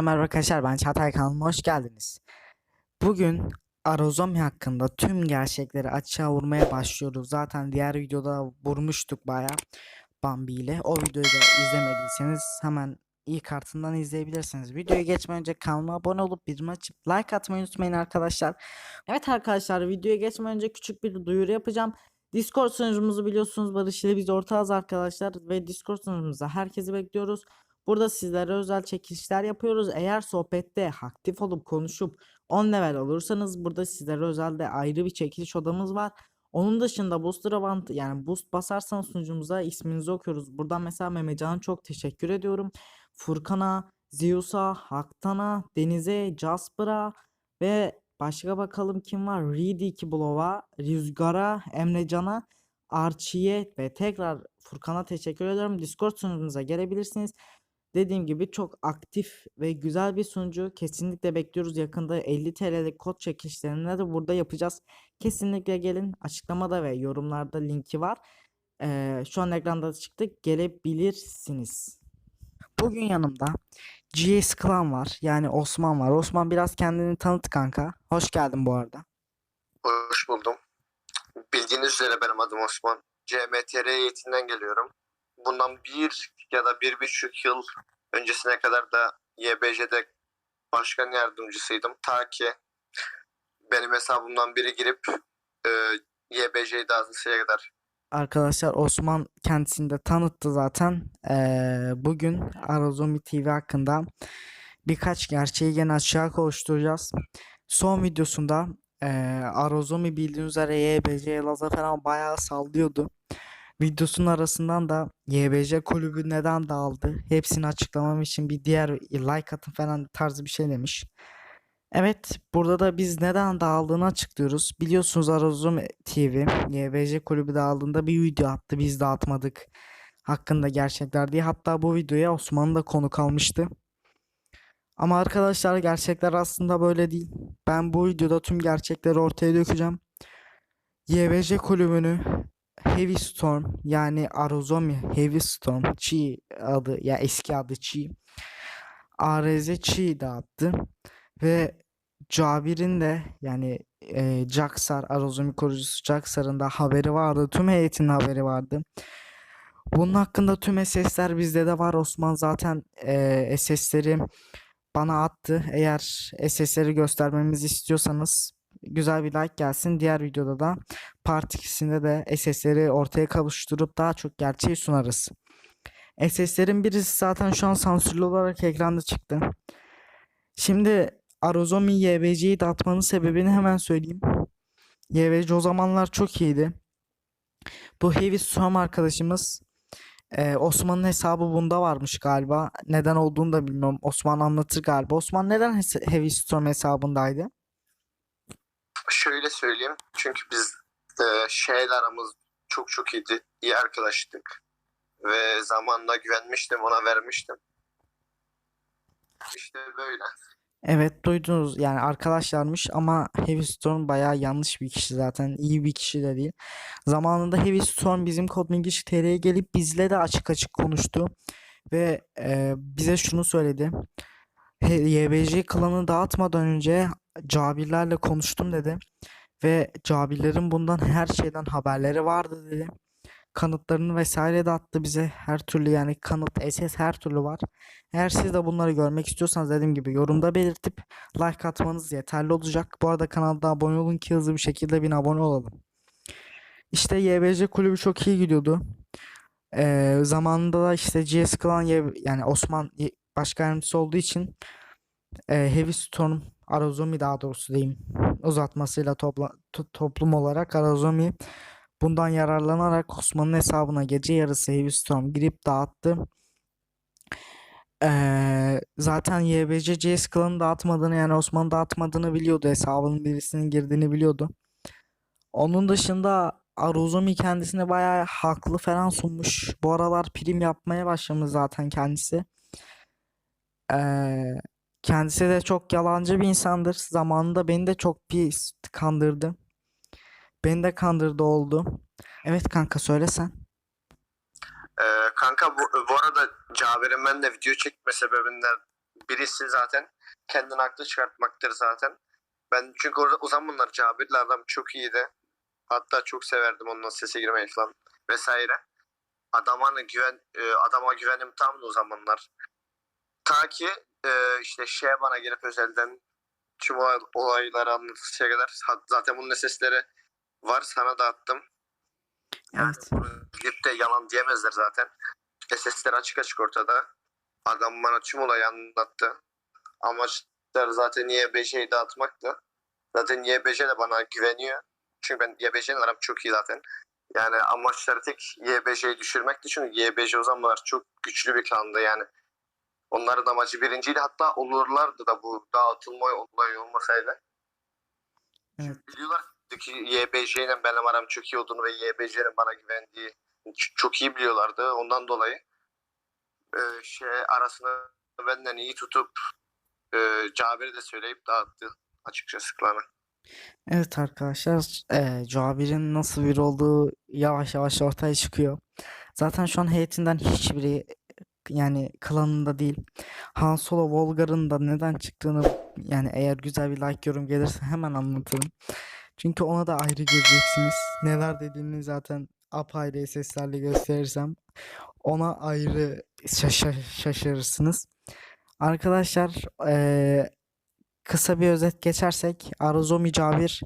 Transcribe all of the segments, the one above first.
Merhaba arkadaşlar ben Çağatay kanalıma hoş geldiniz. Bugün Arozomi hakkında tüm gerçekleri açığa vurmaya başlıyoruz. Zaten diğer videoda vurmuştuk baya Bambi ile. O videoyu da izlemediyseniz hemen ilk kartından izleyebilirsiniz. Videoya geçmeden önce kanalıma abone olup bir açıp like atmayı unutmayın arkadaşlar. Evet arkadaşlar videoya geçmeden önce küçük bir duyuru yapacağım. Discord sunucumuzu biliyorsunuz Barış ile biz ortağız arkadaşlar ve Discord sunucumuza herkesi bekliyoruz. Burada sizlere özel çekilişler yapıyoruz. Eğer sohbette aktif olup konuşup 10 level olursanız burada sizlere özel de ayrı bir çekiliş odamız var. Onun dışında booster avant yani boost basarsanız sunucumuza isminizi okuyoruz. Buradan mesela Memecan'a çok teşekkür ediyorum. Furkan'a, Zeus'a, Haktan'a, Deniz'e, Jasper'a ve başka bakalım kim var? Reedy 2 Blow'a, Rüzgar'a, Emrecan'a, Archie'ye ve tekrar Furkan'a teşekkür ediyorum. Discord sunucumuza gelebilirsiniz. Dediğim gibi çok aktif ve güzel bir sunucu. Kesinlikle bekliyoruz. Yakında 50 TL'lik kod çekişlerini de burada yapacağız. Kesinlikle gelin. Açıklamada ve yorumlarda linki var. Ee, şu an ekranda çıktı. Gelebilirsiniz. Bugün yanımda GS Clan var. Yani Osman var. Osman biraz kendini tanıt kanka. Hoş geldin bu arada. Hoş buldum. Bildiğiniz üzere benim adım Osman. CMTR eğitimden geliyorum. Bundan bir ya da bir buçuk yıl öncesine kadar da YBJ'de başkan yardımcısıydım. Ta ki benim hesabımdan biri girip e, YBJ'yi dağıtıncaya kadar. Arkadaşlar Osman kendisini de tanıttı zaten. Ee, bugün Arazomi TV hakkında birkaç gerçeği gene açığa kavuşturacağız. Son videosunda ee, Arazomi bildiğiniz üzere YBC Elazığ falan bayağı sallıyordu. Videosunun arasından da YBC kulübü neden dağıldı? Hepsini açıklamam için bir diğer like atın falan tarzı bir şey demiş. Evet, burada da biz neden dağıldığını açıklıyoruz. Biliyorsunuz Arazum TV, YBC kulübü dağıldığında bir video attı. Biz dağıtmadık hakkında gerçekler diye. Hatta bu videoya Osman da konuk almıştı. Ama arkadaşlar gerçekler aslında böyle değil. Ben bu videoda tüm gerçekleri ortaya dökeceğim. YBC kulübünü Heavy Storm yani Arozomi Heavy Storm Chi adı ya eski adı Chi ARZ Chi dağıttı ve Cabir'in de yani e, Jaxar Arozomi korucusu Jaxar'ın da haberi vardı. Tüm heyetinin haberi vardı. Bunun hakkında tüm SS'ler bizde de var. Osman zaten e, SS'leri bana attı. Eğer SS'leri göstermemizi istiyorsanız güzel bir like gelsin. Diğer videoda da part 2'sinde de SS'leri ortaya kavuşturup daha çok gerçeği sunarız. SS'lerin birisi zaten şu an sansürlü olarak ekranda çıktı. Şimdi Arozomi YBC'yi dağıtmanın sebebini hemen söyleyeyim. YBC o zamanlar çok iyiydi. Bu Heavy Storm arkadaşımız e, Osman'ın hesabı bunda varmış galiba. Neden olduğunu da bilmiyorum. Osman anlatır galiba. Osman neden Heavy Storm hesabındaydı? Şöyle söyleyeyim. Çünkü biz e, şeyle aramız çok çok iyiydi. İyi arkadaştık. Ve zamanla güvenmiştim, ona vermiştim. İşte böyle. Evet duydunuz yani arkadaşlarmış ama Heavy Storm bayağı yanlış bir kişi zaten iyi bir kişi de değil. Zamanında Heavy Storm bizim Coding TR'ye gelip bizle de açık açık konuştu ve e, bize şunu söyledi. YBC klanı dağıtmadan önce Cabirlerle konuştum dedi ve Cabirlerin bundan her şeyden haberleri vardı dedi. Kanıtlarını vesaire de attı bize her türlü yani kanıt SS her türlü var. Eğer siz de bunları görmek istiyorsanız dediğim gibi yorumda belirtip like atmanız yeterli olacak. Bu arada kanalda abone olun ki hızlı bir şekilde bin abone olalım. İşte YBC kulübü çok iyi gidiyordu. Ee, zamanında da işte GS Clan Y- yani Osman başkan yardımcısı olduğu için e, Heavy Storm Arazomi daha doğrusu diyeyim uzatmasıyla topla, to- toplum olarak Arazomi bundan yararlanarak Osman'ın hesabına gece yarısı Heavy Storm girip dağıttı. Eee, zaten YBC CS klanı dağıtmadığını yani Osman dağıtmadığını biliyordu. Hesabının birisinin girdiğini biliyordu. Onun dışında Aruzumi kendisine bayağı haklı falan sunmuş. Bu aralar prim yapmaya başlamış zaten kendisi. Eee, kendisi de çok yalancı bir insandır. Zamanında beni de çok pis kandırdı. Beni de kandırdı oldu. Evet kanka söylesen. Ee, kanka bu, bu arada Cabir'in ben de video çekme sebebinden birisi zaten kendini haklı çıkartmaktır zaten. Ben çünkü orada o zamanlar Cabir'le adam çok iyiydi. Hatta çok severdim onunla sese girmeyi falan vesaire. Adama güven e, adama güvenim tamdı o zamanlar. Ta ki e, işte şeye bana gelip özelden tüm olay- olayları anlatıncaya kadar zaten bunun sesleri var sana da attım. Yani Evet. gidip de yalan diyemezler zaten. SS'ler açık açık ortada. Adam bana tüm olayı anlattı. Amaçlar zaten YBJ'yi dağıtmaktı. Zaten YBJ de bana güveniyor. Çünkü ben YBJ'nin aram çok iyi zaten. Yani amaçları tek YBJ'yi düşürmekti. Çünkü YBJ o zamanlar çok güçlü bir klandı yani. Onların amacı birinciydi. Hatta olurlardı da bu dağıtılma olayı olmasaydı. Evet. Biliyorlar ki YBJ ile benim aram çok iyi olduğunu ve YBJ'nin bana güvendiği çok iyi biliyorlardı. Ondan dolayı e, şey arasını benden iyi tutup e, Cabir'e de söyleyip dağıttı açıkçası klanı. Evet arkadaşlar, eee Cabir'in nasıl biri olduğu yavaş yavaş ortaya çıkıyor. Zaten şu an heyetinden hiçbiri yani klanında değil. Han Solo Volgar'ın da neden çıktığını yani eğer güzel bir like yorum gelirse hemen anlatırım. Çünkü ona da ayrı göreceksiniz. Neler dediğini zaten apayrı seslerle gösterirsem ona ayrı şaşa- şaşırırsınız. Arkadaşlar eee, kısa bir özet geçersek Arazomi Cabir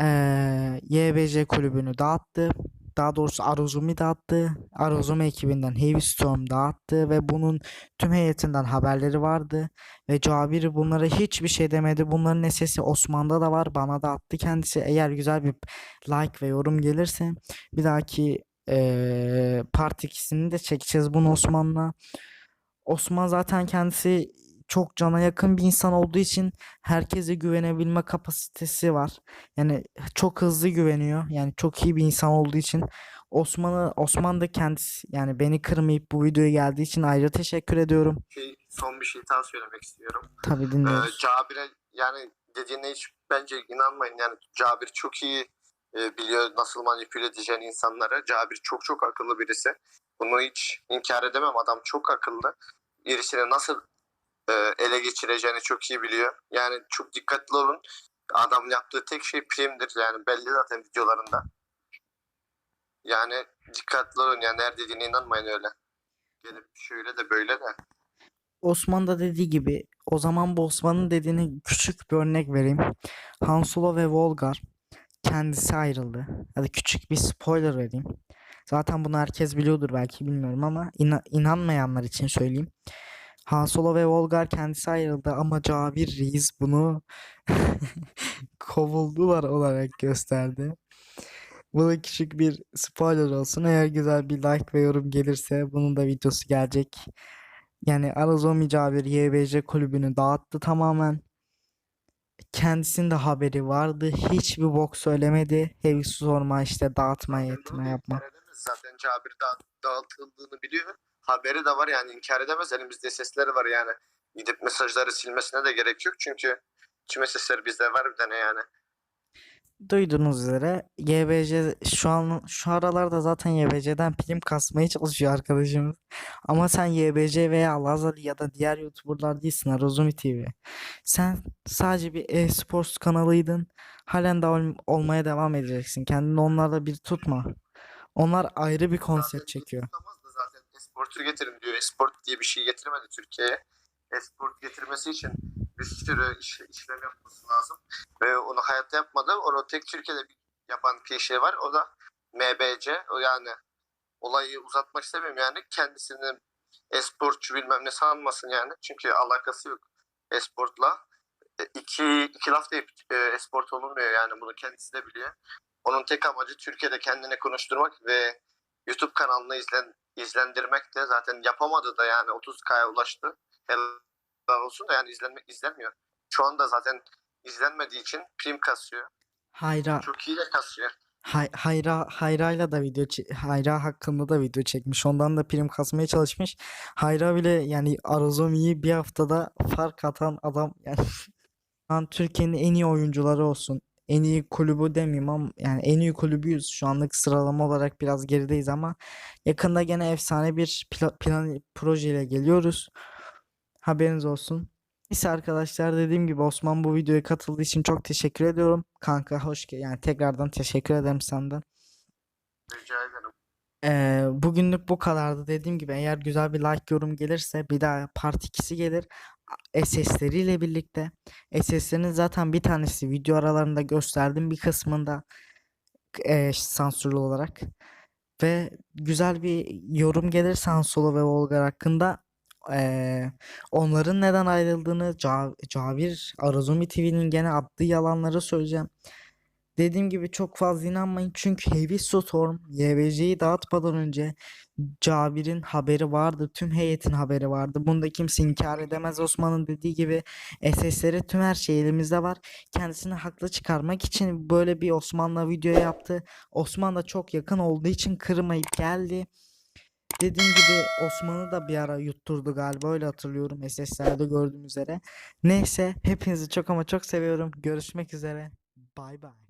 eee YBC kulübünü dağıttı. Daha doğrusu Arozumi dağıttı. Arozumi ekibinden Heavy Storm dağıttı ve bunun tüm heyetinden haberleri vardı. Ve Cabir bunlara hiçbir şey demedi. Bunların sesi Osman'da da var. Bana da attı kendisi. Eğer güzel bir like ve yorum gelirse bir dahaki eee part ikisini de çekeceğiz bunu Osman'la. Osman zaten kendisi çok cana yakın bir insan olduğu için herkese güvenebilme kapasitesi var. Yani çok hızlı güveniyor. Yani çok iyi bir insan olduğu için Osman'ı Osman da kendisi yani beni kırmayıp bu videoya geldiği için ayrıca teşekkür ediyorum. Şey, son bir şey daha söylemek istiyorum. Tabii Ee, dinliyoruz. Cabir'e yani dediğine hiç bence inanmayın. Yani Cabir çok iyi e, biliyor nasıl manipüle edeceğini insanları. Cabir çok çok akıllı birisi. Bunu hiç inkar edemem. Adam çok akıllı. Birisini nasıl ele geçireceğini çok iyi biliyor. Yani çok dikkatli olun. Adam yaptığı tek şey primdir. Yani belli zaten videolarında. Yani dikkatli olun. Yani her dediğine inanmayın öyle. Gelip şöyle de böyle de. Osman da dediği gibi o zaman bu Osman'ın dediğine küçük bir örnek vereyim. Han Solo ve Volgar kendisi ayrıldı. Hadi küçük bir spoiler vereyim. Zaten bunu herkes biliyordur belki bilmiyorum ama ina- inanmayanlar için söyleyeyim. Han Solo ve Volgar kendisi ayrıldı ama Cabir Reis bunu kovuldular olarak gösterdi. Bu da küçük bir spoiler olsun. Eğer güzel bir like ve yorum gelirse bunun da videosu gelecek. Yani Arazomi Cabir YBC kulübünü dağıttı tamamen. Kendisinin de haberi vardı. Hiçbir bok söylemedi. Heavy sorma işte dağıtma Zaten etme bunu yapma. Zaten Cabir da dağıtıldığını biliyor. Haberi de var yani inkar edemez. Elimizde sesleri var yani. Gidip mesajları silmesine de gerek yok. Çünkü tüm sesler bizde var bir tane yani. Duyduğunuz üzere YBC şu an şu aralarda zaten YBC'den prim kasmaya çalışıyor arkadaşımız. Ama sen YBC veya Lazali ya da diğer YouTuber'lar değilsin Arozumi TV. Sen sadece bir e-sports kanalıydın. Halen de ol- olmaya devam edeceksin. Kendini onlarla bir tutma. Onlar ayrı bir konsept çekiyor. zaten esportu getirin diyor. Esport diye bir şey getirmedi Türkiye'ye. Esport getirmesi için bir sürü iş, işlem yapması lazım. Ve onu hayatta yapmadı. Onu tek Türkiye'de bir yapan kişi var. O da MBC. O yani olayı uzatmak istemiyorum yani. Kendisini esportçu bilmem ne sanmasın yani. Çünkü alakası yok esportla. E, iki, iki laf deyip e, esport olunmuyor yani. Bunu kendisi de biliyor. Onun tek amacı Türkiye'de kendini konuşturmak ve YouTube kanalını izlen, izlendirmek de zaten yapamadı da yani 30K'ya ulaştı. Helal olsun da yani izlenme, izlenmiyor. Şu anda zaten izlenmediği için prim kasıyor. Hayra Çok iyi de kasıyor. Hay- Hayra Hayra'yla da video Hayra hakkında da video çekmiş. Ondan da prim kasmaya çalışmış. Hayra bile yani Arazomi'yi bir haftada fark atan adam yani Türkiye'nin en iyi oyuncuları olsun. En iyi kulübü demeyeyim ama yani en iyi kulübüyüz. Şu anlık sıralama olarak biraz gerideyiz ama yakında gene efsane bir pla- plan projeyle geliyoruz. Haberiniz olsun. Neyse arkadaşlar dediğim gibi Osman bu videoya katıldığı için çok teşekkür ediyorum. Kanka hoş gel yani tekrardan teşekkür ederim senden. Rica ederim. Ee, bugünlük bu kadardı. Dediğim gibi eğer güzel bir like yorum gelirse bir daha part 2'si gelir. SS'leriyle birlikte. SS'lerin zaten bir tanesi video aralarında gösterdim bir kısmında e, sansürlü olarak. Ve güzel bir yorum gelirse Han Solo ve Volgar hakkında eee, onların neden ayrıldığını Ca- Cavir Arazumi TV'nin gene attığı yalanları söyleyeceğim. Dediğim gibi çok fazla inanmayın çünkü Heavy Storm YBC'yi dağıtmadan önce Cabir'in haberi vardı. Tüm heyetin haberi vardı. Bunu da kimse inkar edemez. Osman'ın dediği gibi SS'leri tüm her şey elimizde var. Kendisini haklı çıkarmak için böyle bir Osman'la video yaptı. Osman da çok yakın olduğu için kırmayıp geldi. Dediğim gibi Osman'ı da bir ara yutturdu galiba öyle hatırlıyorum SS'lerde gördüğüm üzere. Neyse hepinizi çok ama çok seviyorum. Görüşmek üzere. Bay bay.